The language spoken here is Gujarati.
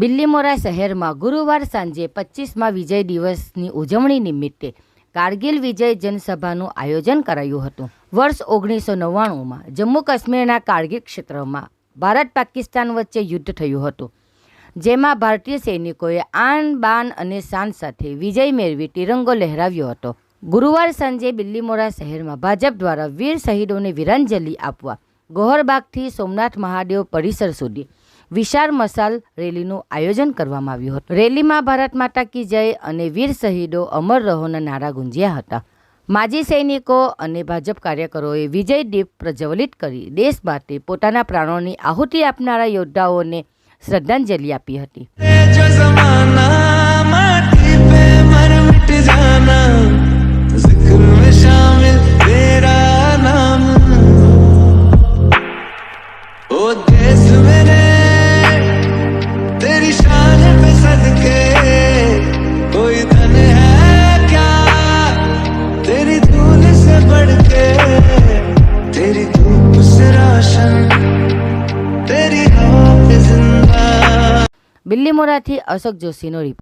બિલ્લીમોરા શહેરમાં ગુરુવાર સાંજે પચીસમાં વિજય દિવસની ઉજવણી નિમિત્તે કારગિલ વિજય જનસભાનું આયોજન કરાયું હતું. વર્ષ ઓગણીસો નવ્વાણુંમાં જમ્મુ કાશ્મીરના કારગિલ ક્ષેત્રમાં ભારત પાકિસ્તાન વચ્ચે યુદ્ધ થયું હતું. જેમાં ભારતીય સૈનિકોએ આન, બાન અને શાન સાથે વિજય મેળવી તિરંગો લહેરાવ્યો હતો. ગુરુવાર સાંજે બિલ્લીમોરા શહેરમાં ભાજપ દ્વારા વીર શહીદોને વીરાંજલિ આપવા ગોહરબાગથી સોમનાથ મહાદેવ પરિસર સુધી વિશાળ મશાલ રેલીનું આયોજન કરવામાં આવ્યું હતું. રેલીમાં ભારત માતા કી જય અને વીર શહીદો અમર રહોના નારા ગુંજ્યા હતા. માજી સૈનિકો અને ભાજપ કાર્યકરોએ વિજય દીપ પ્રજ્વલિત કરી દેશ માટે પોતાના પ્રાણોની આહુતિ આપનારા યોદ્ધાઓને શ્રદ્ધાંજલિ આપી હતી. બિલ્લીમોરાથી અશોક જોશીનો રિપોર્ટ